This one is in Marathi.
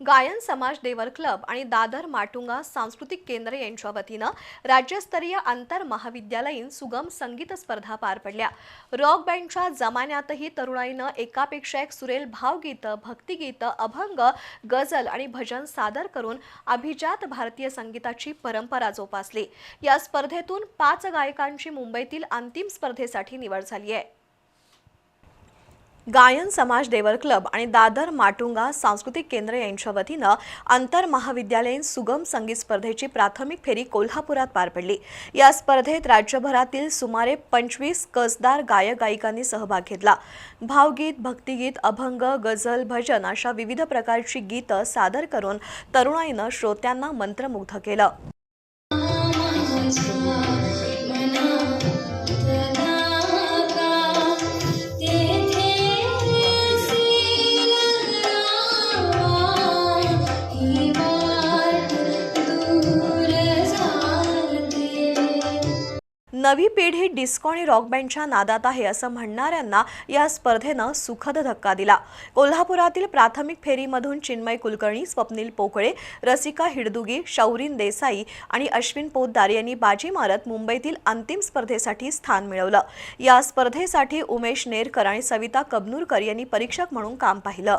गायन समाज देवर क्लब आणि दादर माटुंगा सांस्कृतिक केंद्र यांच्या वतीनं राज्यस्तरीय आंतर महाविद्यालयीन सुगम संगीत स्पर्धा पार पडल्या. रॉक बँडच्या जमान्यातही तरुणाईनं एकापेक्षा एक सुरेल भावगीतं भक्तिगीतं अभंग गझल आणि भजन सादर करून अभिजात भारतीय संगीताची परंपरा जोपासली. या स्पर्धेतून पाच गायकांची मुंबईतील अंतिम स्पर्धेसाठी निवड झाली आहे. गायन समाज देवर क्लब आणि दादर माटुंगा सांस्कृतिक केंद्र यांच्या वतीनं आंतर महाविद्यालयीन सुगम संगीत स्पर्धेची प्राथमिक फेरी कोल्हापुरात पार पडली. या स्पर्धेत राज्यभरातील सुमारे पंचवीस कसदार गायक गायिकांनी सहभाग घेतला. भावगीत भक्तिगीत अभंग गझल भजन अशा विविध प्रकारची गीतं सादर करून तरुणाईनं श्रोत्यांना मंत्रमुग्ध केलं. नवी पिढी डिस्को आणि रॉक बँडच्या नादात आहे असं म्हणणाऱ्यांना या स्पर्धेनं सुखद धक्का दिला. कोल्हापुरातील प्राथमिक फेरीमधून चिन्मय कुलकर्णी स्वप्नील पोकळे रसिका हिडदुगी शौरीन देसाई आणि अश्विन पोद्दार यांनी बाजी मारत मुंबईतील अंतिम स्पर्धेसाठी स्थान मिळवलं. या स्पर्धेसाठी उमेश नेरकर आणि सविता कबनूरकर यांनी परीक्षक म्हणून काम पाहिलं.